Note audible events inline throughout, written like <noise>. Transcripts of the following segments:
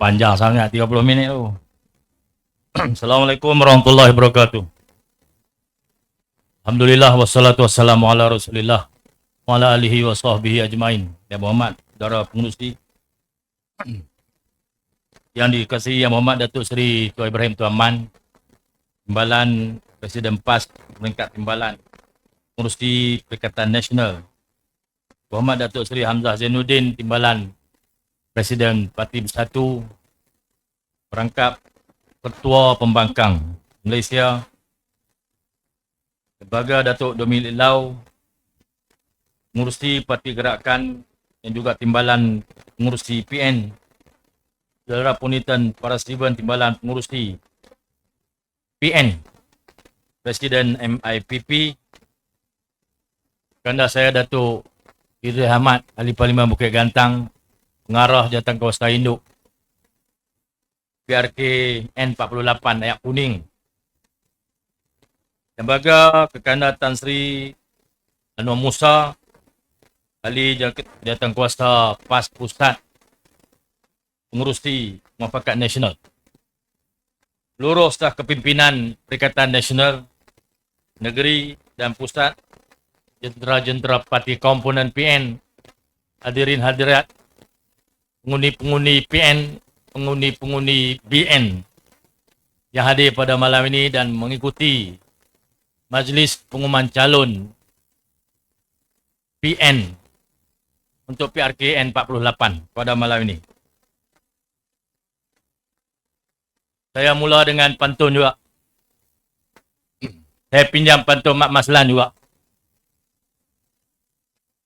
Panjang sangat 30 minit tu. <clears throat> Assalamualaikum warahmatullahi wabarakatuh. Alhamdulillah wassalatu wassalamu ala Rasulillah wa ala alihi wa sahbihi ajmain. Ya Muhammad, saudara pengurusi <clears throat> yang dikasihi Yang Muhammad Datuk Seri Tuan Ibrahim Tuan Man, Timbalan Presiden PAS peringkat timbalan pengurusi Perikatan Nasional Muhammad Datuk Seri Hamzah Zainuddin Timbalan Presiden Parti Bersatu Perangkap Ketua Pembangkang Malaysia Lembaga Datuk Dominic Lau Pengurusi Parti Gerakan dan juga Timbalan Pengurusi PN Saudara Punitan para Timbalan Pengurusi PN Presiden MIPP Kanda saya Datuk Idris Ahmad Ahli Parlimen Bukit Gantang Pengarah Jatan Kawasan Induk. PRK N48 Ayak Kuning. Lembaga Kekanda Tan Sri Anwar Musa Ahli Jatan Kuasa PAS Pusat Pengurusi Muafakat Nasional. Seluruh staf kepimpinan Perikatan Nasional Negeri dan Pusat Jentera-jentera Parti Komponen PN Hadirin hadirat Pengundi-pengundi PN Pengundi-pengundi BN Yang hadir pada malam ini dan mengikuti Majlis Pengumuman Calon PN Untuk PRK N48 pada malam ini Saya mula dengan pantun juga. Saya pinjam pantun Mak Maslan juga.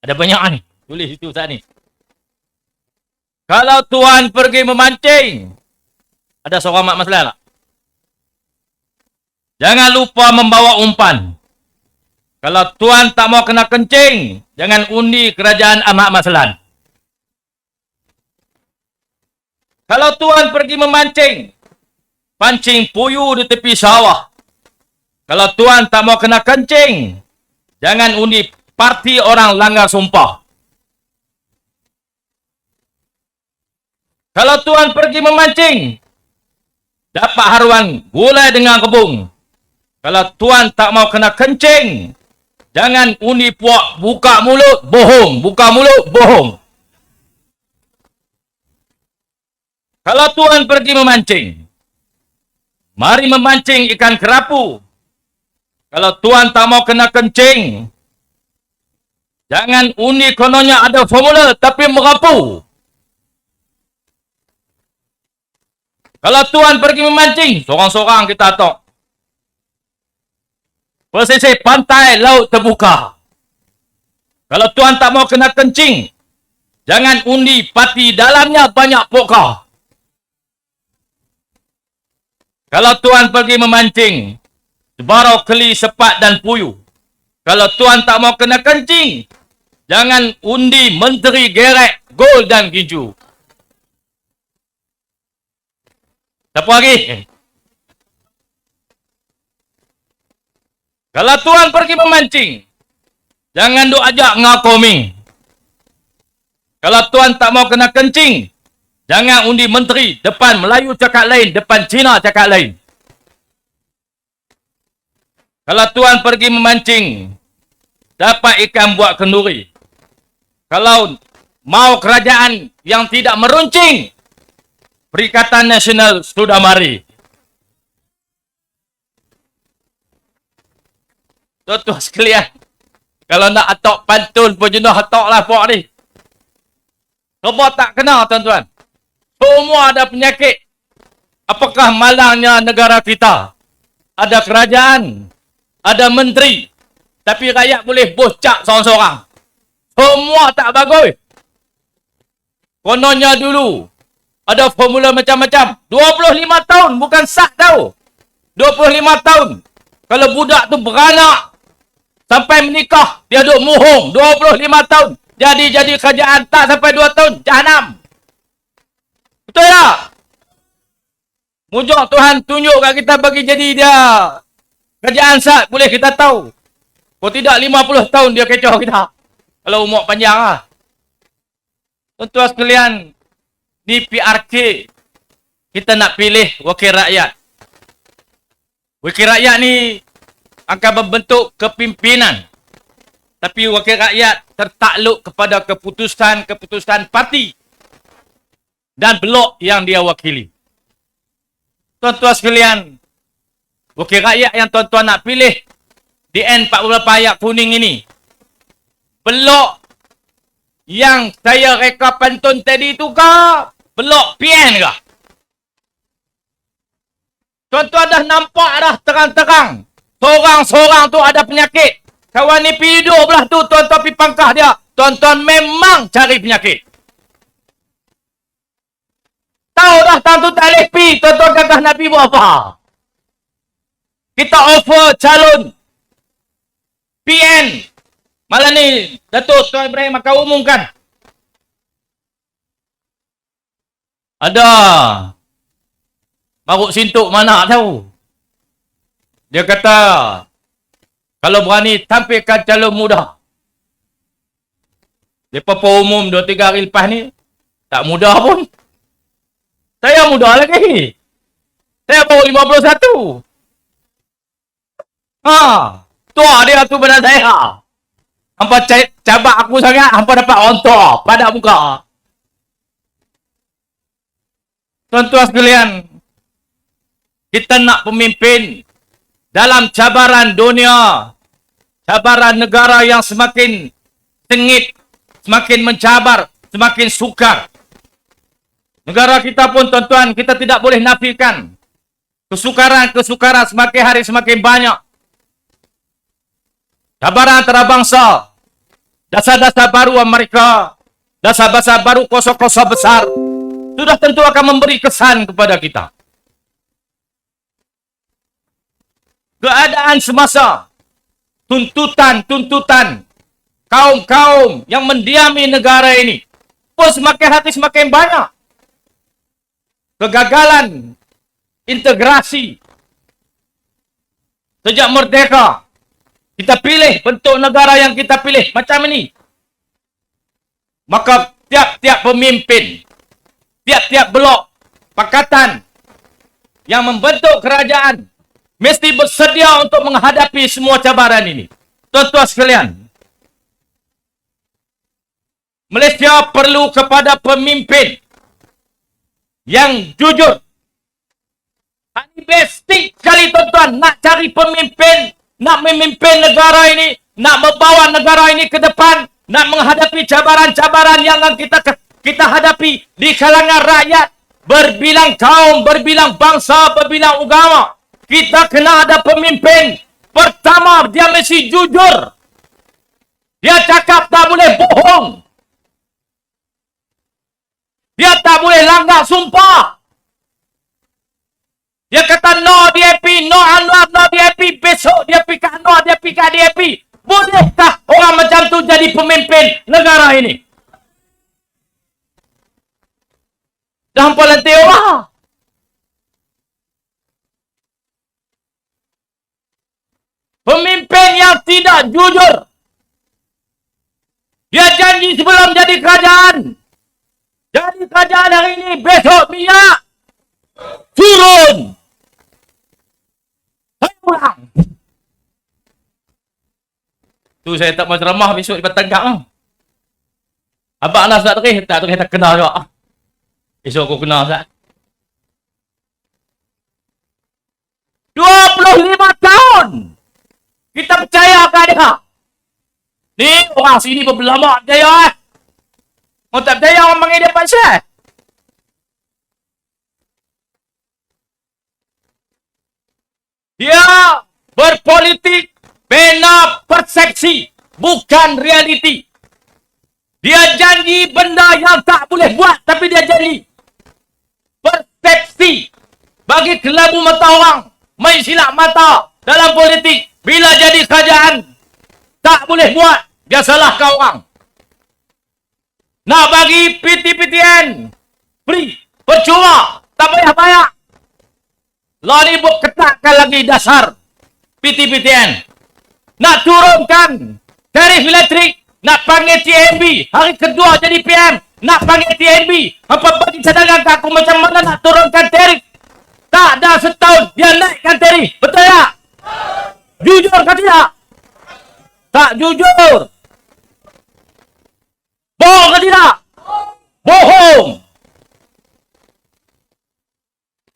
Ada banyak ni. Tulis itu saat ni. Kalau tuan pergi memancing. Ada seorang Mak Maslan tak? Jangan lupa membawa umpan. Kalau tuan tak mau kena kencing. Jangan undi kerajaan Ahmad Maslan. Kalau tuan pergi memancing pancing puyuh di tepi sawah. Kalau tuan tak mau kena kencing, jangan undi parti orang langgar sumpah. Kalau tuan pergi memancing, dapat haruan gulai dengan kebung. Kalau tuan tak mau kena kencing, jangan undi puak buka mulut, bohong. Buka mulut, bohong. Kalau tuan pergi memancing, Mari memancing ikan kerapu. Kalau tuan tak mau kena kencing, jangan undi kononnya ada formula tapi merapu. Kalau tuan pergi memancing, seorang-seorang kita tok. Pesisir pantai laut terbuka. Kalau tuan tak mau kena kencing, jangan undi pati dalamnya banyak pokok. Kalau tuan pergi memancing, sebarau keli, sepat dan puyuh. Kalau tuan tak mau kena kencing, jangan undi menteri gerek, gol dan ginju. Siapa lagi? Kalau tuan pergi memancing, jangan duk ajak ngakoming. Kalau tuan tak mau kena kencing, Jangan undi menteri depan Melayu cakap lain, depan Cina cakap lain. Kalau tuan pergi memancing, dapat ikan buat kenduri. Kalau mau kerajaan yang tidak meruncing, Perikatan Nasional sudah mari. Tuan-tuan sekalian, kalau nak atok pantun pun jenuh atoklah puak ni. Semua tak kena tuan-tuan. Semua ada penyakit. Apakah malangnya negara kita? Ada kerajaan, ada menteri, tapi rakyat boleh bocak seorang-seorang. Semua tak bagus. Kononnya dulu, ada formula macam-macam. 25 tahun, bukan sah tahu. 25 tahun. Kalau budak tu beranak, sampai menikah, dia duduk muhung. 25 tahun. Jadi-jadi kerajaan tak sampai 2 tahun, jahanam. Betul tak? Mujur Tuhan tunjuk kat kita bagi jadi dia kerajaan sat boleh kita tahu. Kalau tidak 50 tahun dia kecoh kita. Kalau umur panjang lah. Tuan-tuan sekalian, ni PRK kita nak pilih wakil rakyat. Wakil rakyat ni akan membentuk kepimpinan. Tapi wakil rakyat tertakluk kepada keputusan-keputusan parti dan blok yang dia wakili. Tuan-tuan sekalian, wakil rakyat yang tuan-tuan nak pilih di N40 ayat kuning ini, blok yang saya reka pantun tadi tu ke? Blok PN ke? Tuan-tuan dah nampak dah terang-terang. Seorang-seorang tu ada penyakit. Kawan ni pergi duduk belah tu, tuan-tuan pergi pangkah dia. Tuan-tuan memang cari penyakit. Tahu dah tang tu tak boleh pergi, tuan-tuan gagah nak pergi buat apa? Kita offer calon PN. Malam ni, Datuk Tuan Ibrahim akan umumkan. Ada. Maruk sintuk mana tahu. Dia kata, kalau berani tampilkan calon muda. Lepas pun umum 2-3 hari lepas ni, tak muda pun. Saya muda lagi. Saya baru 51. Ha, tua dia tu benar saya. Hampa cabak aku sangat, hampa dapat orang tua pada muka. Tuan-tuan sekalian, kita nak pemimpin dalam cabaran dunia, cabaran negara yang semakin sengit, semakin mencabar, semakin sukar. Negara kita pun tuan-tuan, kita tidak boleh nafikan. Kesukaran-kesukaran semakin hari semakin banyak. Cabaran antarabangsa, dasar-dasar baru Amerika, dasar-dasar baru kosong-kosong besar, sudah tentu akan memberi kesan kepada kita. Keadaan semasa, tuntutan-tuntutan kaum-kaum yang mendiami negara ini pun semakin hati semakin banyak. Kegagalan integrasi sejak merdeka kita pilih bentuk negara yang kita pilih macam ini. Maka tiap-tiap pemimpin tiap-tiap blok pakatan yang membentuk kerajaan mesti bersedia untuk menghadapi semua cabaran ini. Tuan-tuan sekalian, Malaysia perlu kepada pemimpin yang jujur. Ini basic sekali tuan-tuan nak cari pemimpin, nak memimpin negara ini, nak membawa negara ini ke depan, nak menghadapi cabaran-cabaran yang kita kita hadapi di kalangan rakyat berbilang kaum, berbilang bangsa, berbilang agama. Kita kena ada pemimpin. Pertama, dia mesti jujur. Dia cakap tak boleh bohong. Dia tak boleh langgar sumpah. Dia kata no DAP, no Anwar, no DAP. Besok dia ke Anwar, dia ke DAP. Bolehkah orang macam tu jadi pemimpin negara ini? Dah hampa lantai orang. Pemimpin yang tidak jujur. Dia janji sebelum jadi kerajaan. Jadi kerajaan hari ini, besok minyak. Turun. Saya pulang. Tu saya tak mau ceramah besok di Batangkang. Abang nak tak terih, tak terih tak kenal juga. Esok aku kenal Ustaz. 25 tahun! Kita percaya ke dia? Ni orang sini berlama dia eh. Orang tak percaya orang panggil dia Syed. Dia berpolitik bina persepsi, bukan realiti. Dia janji benda yang tak boleh buat tapi dia janji persepsi bagi kelabu mata orang main silap mata dalam politik. Bila jadi kerajaan tak boleh buat dia salah kau orang. Nak bagi PT-PTN free percuma tak payah bayar lah ni ketatkan lagi dasar PT-PTN nak turunkan tarif elektrik nak panggil TMB hari kedua jadi PM nak panggil TNB. Hampa bagi cadangan kat aku macam mana nak turunkan tarif. Tak dah setahun dia naikkan tarif. Betul tak? Jujur ke tidak? Tak jujur. Bohong ke tidak? Bohong.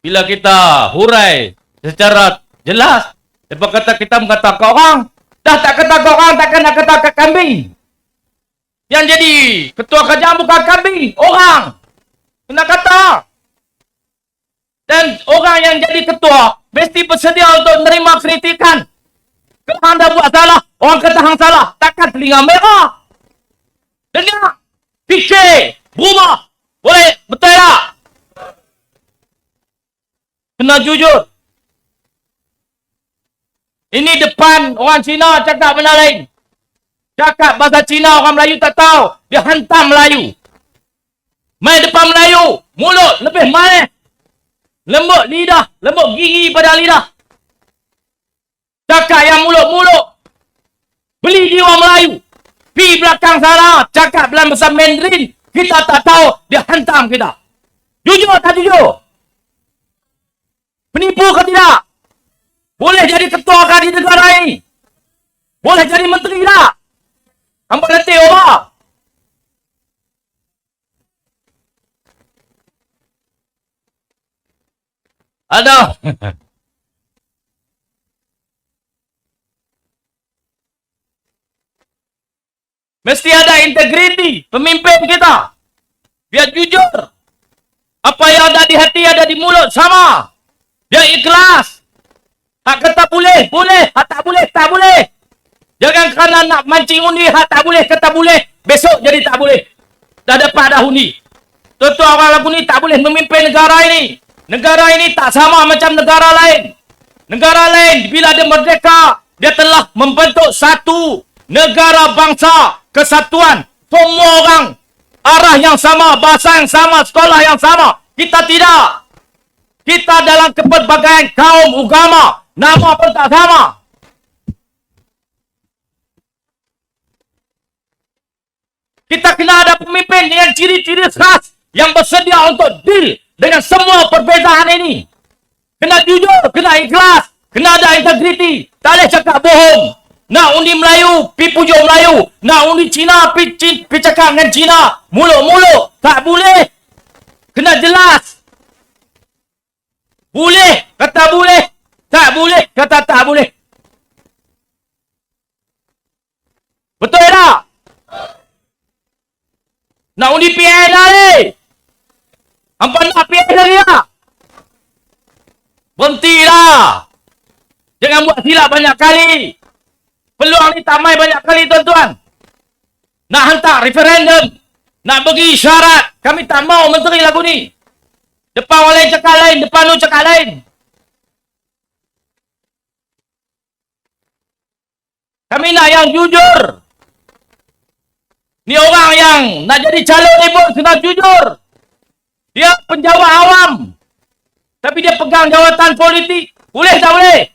Bila kita hurai secara jelas, Lepas kata kita mengata ke orang, dah tak kata ke orang, takkan nak kata ke kambing. Yang jadi ketua kerajaan bukan kambing, orang. Kena kata. Dan orang yang jadi ketua, mesti bersedia untuk menerima kritikan. Kalau anda buat salah, orang kata hang salah, takkan telinga merah. Dengar. Fikir. Berubah. Boleh. Betul tak? Kena jujur. Ini depan orang Cina cakap benda lain. Cakap bahasa Cina orang Melayu tak tahu. Dia hantam Melayu. Main depan Melayu. Mulut lebih manis. Lembut lidah. Lembut gigi pada lidah. Cakap yang mulut-mulut. Beli orang Melayu. Pi belakang sana. Cakap dalam bahasa Mandarin. Kita tak tahu. Dia hantam kita. Jujur tak jujur? Penipu ke tidak? Boleh jadi ketua kah di negara ini? Boleh jadi menteri tak? Hampa letih apa? Ada. <laughs> Mesti ada integriti pemimpin kita. Biar jujur. Apa yang ada di hati ada di mulut sama. Dia ikhlas. Hak kata boleh, boleh. Tak boleh, tak boleh. Jangan kerana nak mancing undi, hak tak boleh, kata boleh. Besok jadi tak boleh. Dah dapat dah undi. Tuan-tuan orang lagu ni tak boleh memimpin negara ini. Negara ini tak sama macam negara lain. Negara lain, bila dia merdeka, dia telah membentuk satu negara bangsa kesatuan. Semua orang arah yang sama, bahasa yang sama, sekolah yang sama. Kita tidak. Kita dalam kepelbagaian kaum agama. Nama pun tak sama. Kita kena ada pemimpin dengan ciri-ciri khas yang bersedia untuk deal dengan semua perbezaan ini. Kena jujur, kena ikhlas, kena ada integriti. Tak boleh cakap bohong. Nak undi Melayu, pi pujuk Melayu. Nak undi Cina, pi, pi, pi cakap dengan Cina. Muluk-muluk. Tak boleh. Kena jelas. Boleh. Kata boleh. Tak boleh. Kata tak boleh. Betul tak? Nak undi PN dah ni. Hampa nak PN lagi tak? Berhentilah. Jangan buat silap banyak kali. Peluang ni tak main banyak kali tuan-tuan. Nak hantar referendum. Nak bagi syarat. Kami tak mau menteri lagu ni. Depan orang lain cakap lain. Depan lu cakap lain. Kami nak yang jujur. Ni orang yang nak jadi calon ni pun kena jujur. Dia penjawat awam. Tapi dia pegang jawatan politik. Boleh tak boleh?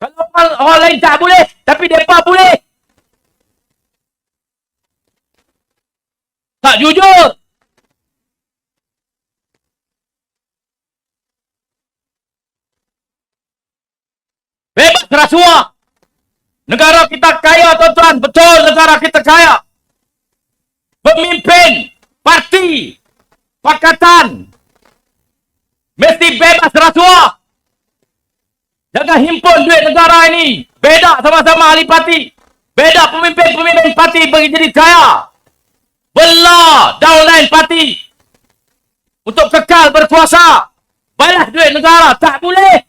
Kalau orang, orang lain tak boleh, tapi mereka boleh. Tak jujur. Bebas rasuah. Negara kita kaya, tuan-tuan. Betul negara kita kaya. Pemimpin, parti, pakatan. Mesti bebas rasuah. Jangan himpun duit negara ini. Beda sama-sama ahli parti. Beda pemimpin-pemimpin parti bagi jadi kaya. Belah downline parti. Untuk kekal berkuasa. Balas duit negara. Tak boleh.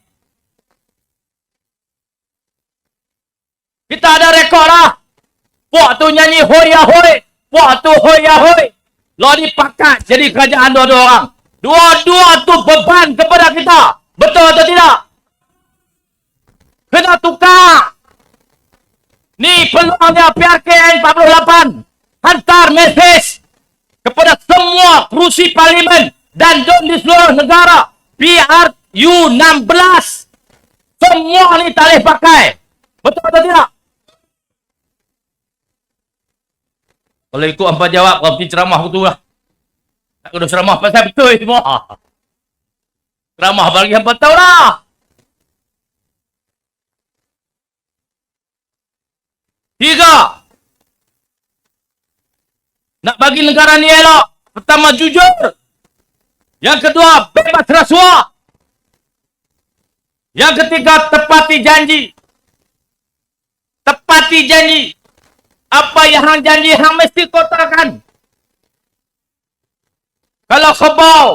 Kita ada rekod lah. Puak tu nyanyi hoi ya hoi. Puak tu hoi ya hoi. Lo dipakat jadi kerajaan dua-dua orang. Dua-dua tu beban kepada kita. Betul atau tidak? Kena tukar. Ni peluangnya PRKN 48. Hantar mesej kepada semua kerusi parlimen dan dom di seluruh negara. PRU 16. Semua ni tak boleh pakai. Betul atau tidak? Kalau ikut hampa jawab, kau pergi ceramah betul lah. Tak kena ceramah pasal betul semua. Ceramah bagi hampa tahu lah. Tiga. Nak bagi negara ni elok. Pertama, jujur. Yang kedua, bebas rasuah. Yang ketiga, tepati janji. Tepati janji. Apa yang hang janji, hang mesti kotakan. Kalau kebau,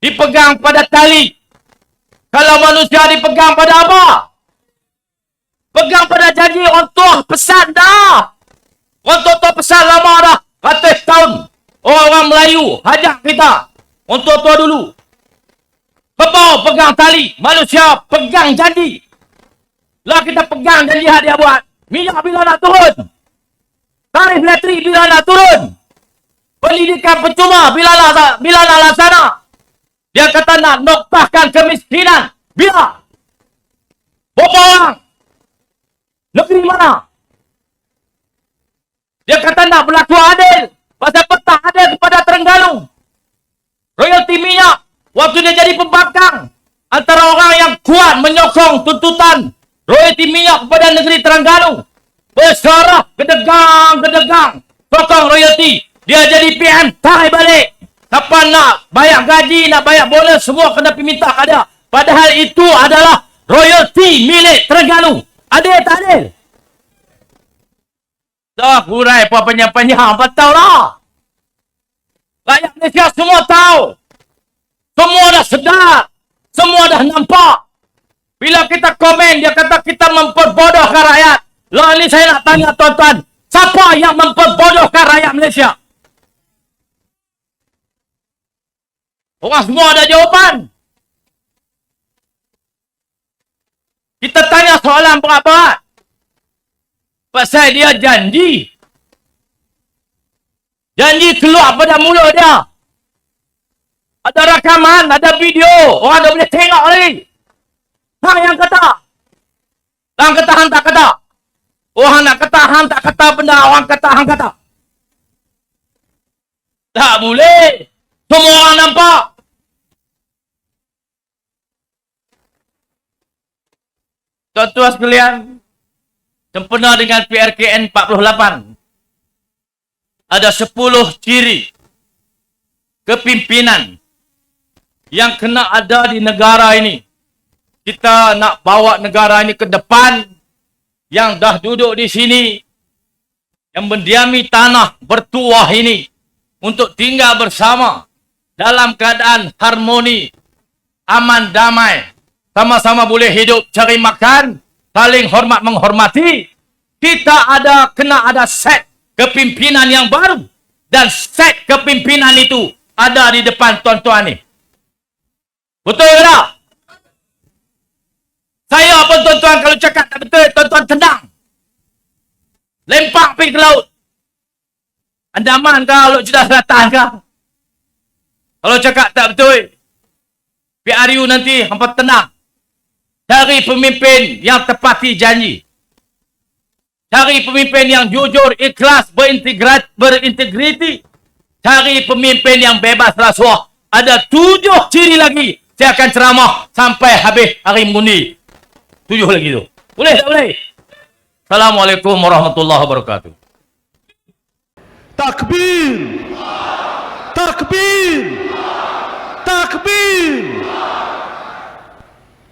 dipegang pada tali. Kalau manusia dipegang pada apa? Pegang pada janji, orang tua pesan dah. Orang tua-tua pesan lama dah. Ratus tahun. Orang-orang Melayu, hajak kita. Orang tua-tua dulu. Kebau pegang tali. Manusia pegang janji. Lah kita pegang janji yang dia buat. Minyak bila nak turun? Tarif elektrik bila nak turun? Pendidikan percuma bila nak, bila nak laksana? Dia kata nak noktahkan kemiskinan. Bila? Berapa orang? Negeri mana? Dia kata nak berlaku adil. Pasal petang adil kepada Terengganu. Royalti minyak. Waktu dia jadi pembangkang. Antara orang yang kuat menyokong tuntutan royalti minyak kepada negeri Terengganu. Bersyarah gedegang-gedegang. Sokong royalti. Dia jadi PM, tarik balik. Siapa nak bayar gaji, nak bayar bonus, semua kena minta kat dia. Padahal itu adalah royalti milik Terengganu. Adil tak adil? Dah hurai apa penyang-penyang, betul lah. Rakyat Malaysia semua tahu. Semua dah sedar. Semua dah nampak. Bila kita komen, dia kata kita memperbodohkan rakyat. Lah ni saya nak tanya tuan-tuan. Siapa yang memperbodohkan rakyat Malaysia? Orang semua ada jawapan. Kita tanya soalan berat-berat. Pasal dia janji. Janji keluar pada mulut dia. Ada rakaman, ada video. Orang dah boleh tengok lagi. Hang yang kata. Hang kata, hang tak kata. Orang nak kata, hang tak kata benda. Orang kata, hang kata. Tak boleh. Semua orang nampak. Tuan-tuan sekalian, sempena dengan PRKN 48, ada 10 ciri kepimpinan yang kena ada di negara ini. Kita nak bawa negara ini ke depan, yang dah duduk di sini, yang mendiami tanah bertuah ini, untuk tinggal bersama dalam keadaan harmoni, aman damai, sama-sama boleh hidup cari makan, saling hormat menghormati. Kita ada kena ada set kepimpinan yang baru dan set kepimpinan itu ada di depan tuan-tuan ni. Betul tak? Saya pun tuan-tuan kalau cakap tak betul, tuan-tuan tendang. Lempak pergi ke laut. Andaman kah, Laut Cedar Selatan kah? Kalau cakap tak betul, PRU nanti hampa tenang. Cari pemimpin yang tepati janji. Cari pemimpin yang jujur, ikhlas, berintegrat, berintegriti. Cari pemimpin yang bebas rasuah. Ada tujuh ciri lagi. Saya akan ceramah sampai habis hari mengundi. tujuh lagi tu. Boleh tak boleh? Assalamualaikum warahmatullahi wabarakatuh. Takbir! Takbir! Takbir!